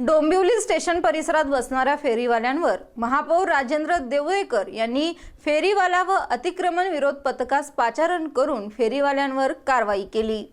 Dombivli station परिसरात बसणाऱ्या फेरीवाल्यांवर महापौर राजेंद्र देवळेकर यांनी फेरीवाला व अतिक्रमण विरोध पथकास पाचारण करून फेरीवाल्यांवर कारवाई केली.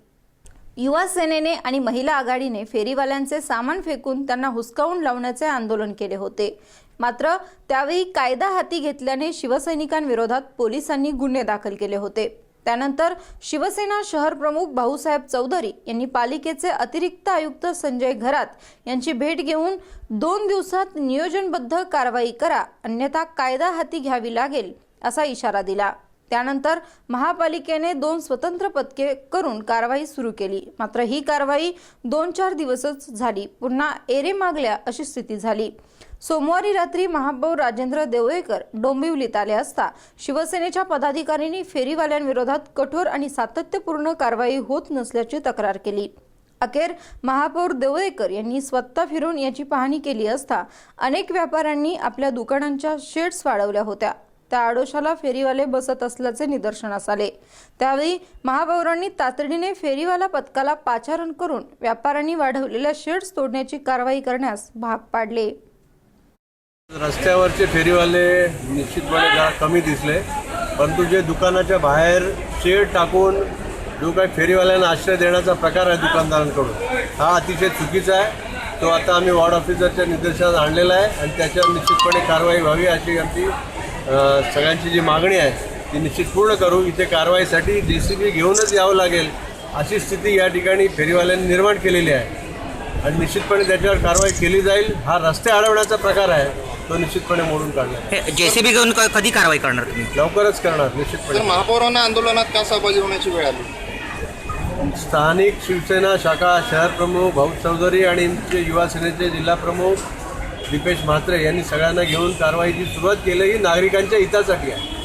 युवा सेनेने आणि महिला आघाडीने फेरीवाल्यांचे सामान फेकून त्यांना हुसकावून लावण्याचे आंदोलन केले होते. मात्र त्यावेळी कायदा हाती घेतल्याने शिवसैनिकांविरोधात पोलिसांनी गुन्हे दाखल केले होते. त्यानंतर शिवसेना शहर प्रमुख भाऊसाहेब चौधरी यांनी पालिकेचे अतिरिक्त आयुक्त संजय घरात यांची भेट घेऊन दोन दिवसात नियोजनबद्ध कारवाई करा अन्यथा कायदा हाती घ्यावी लागेल असा इशारा दिला. त्यानंतर महापालिकेने दोन स्वतंत्र पथके करून कारवाई सुरू केली. मात्र ही कारवाई दोन चार दिवसच झाली. पुन्हा एरे मागल्या अशी स्थिती झाली. सोमवारी रात्री महापौर राजेंद्र देवळेकर डोंबिवलीत आले असता शिवसेनेच्या पदाधिकाऱ्यांनी फेरीवाल्यांविरोधात कठोर आणि सातत्यपूर्ण कारवाई होत नसल्याची तक्रार केली. अखेर महापौर देवळेकर यांनी स्वतः फिरून याची पाहणी केली असता अनेक व्यापाऱ्यांनी आपल्या दुकानांच्या शेड्स वाढवल्या होत्या. त्या आडोशाला फेरीवाले बसत असल्याचे निदर्शनास आले. त्यावेळी महापौरांनी तातडीने फेरीवाला पथकाला पाचारण करून व्यापाऱ्यांनी वाढवलेल्या शेड्स तोडण्याची कारवाई करण्यास भाग पाडले. रस्त्यावरचे फेरीवाले निश्चितपणे कमी दिसले परंतु जे दुकानाच्या बाहेर शेड टाकून जो काही फेरीवाल्यांना आश्रय देण्याचा प्रकार आहे दुकानदारांकडून हा अतिशय चुकीचा आहे. तो आता आम्ही वॉर्ड ऑफिसरच्या निदर्शनात आणलेला आहे आणि त्याच्यावर निश्चितपणे कारवाई व्हावी अशी आमची सगळ्यांची जी मागणी आहे ती निश्चित पूर्ण करू. इथे कारवाईसाठी जे सी बी घेऊनच यावं लागेल अशी स्थिती या ठिकाणी फेरीवाल्यांनी निर्माण केलेली आहे. आणि निश्चितपणे त्याच्यावर कारवाई केली जाईल हा रस्ते अडवण्याचा प्रकार आहे तो निश्चितपणे मोडून काढला हे जेसीबी घेऊन क- कधी कारवाई करणार तुम्ही? लवकरच करणार तर निश्चितपणे महापौरांना आंदोलनात का सहभागी होण्याची वेळ आली? स्थानिक शिवसेना शाखा शहर प्रमुख भाऊ चौधरी आणि आमचे युवा सेनेचे जिल्हा प्रमुख दीपेश म्हात्रे यांनी सगळ्यांना घेऊन कारवाईची सुरुवात केलं. ही नागरिकांच्या हितासाठी आहे.